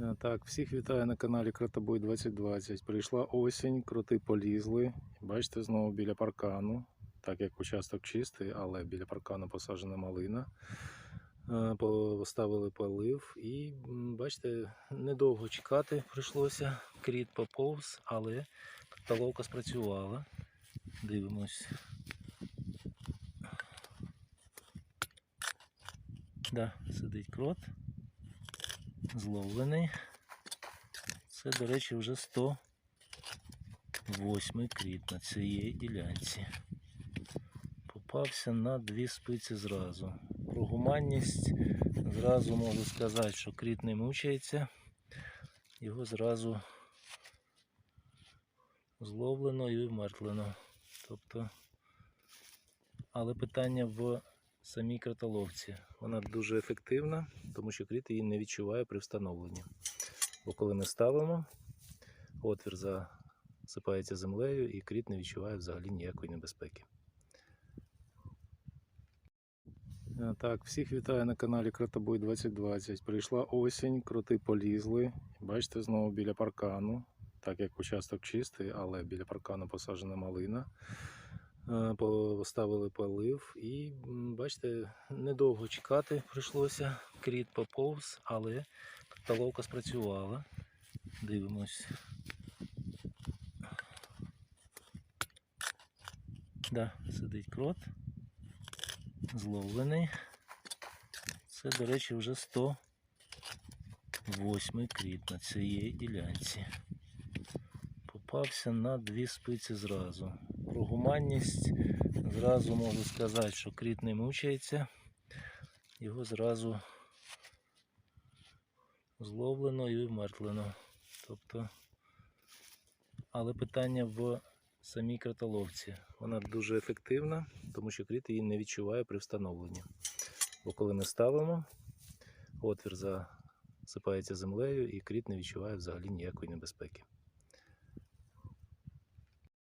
Е, Так, всіх вітаю на каналі Кротобой 2020. Прийшла осінь, кроти полізли. Бачите, знову біля паркану. Так як участок чистий, але біля паркану посаджена малина. Е, Поставили полив і бачите, недовго чекати прийшлося. Кріт поповз, але каталовка спрацювала. Дивимось. Да, сидить крот. Зловлений. Це, до речі, вже 108 кріт на цієї ділянці. Попався на дві спиці зразу. Про гуманність зразу можу сказати, що кріт не мучається. Його зразу зловлено і вмертлено. Тобто, але питання в самій кротоловці. Вона дуже ефективна, тому що кріт її не відчуває при встановленні. Бо коли ми ставимо, отвір засипається землею і кріт не відчуває взагалі ніякої небезпеки. Е, Так, всіх вітаю на каналі Кротобой 2020. Прийшла осінь, кроти полізли. Бачите, знову біля паркану. Так як участок чистий, але біля паркану посаджена малина. Е, Поставили полив і бачите, недовго чекати прийшлося. Кріт поповз, але каталовка спрацювала. Дивимось. Да, сидить крот. Зловлений. Це, до речі, вже 108 кріт на цієї ділянці. Попався на дві спиці зразу. Про гуманність зразу можу сказати, що кріт не мучається. Його зразу зловлено і вмертлено. Тобто, але питання в самій кротоловці. Вона дуже ефективна, тому що кріт її не відчуває при встановленні. Бо коли ми ставимо, отвір засипається землею і кріт не відчуває взагалі ніякої небезпеки.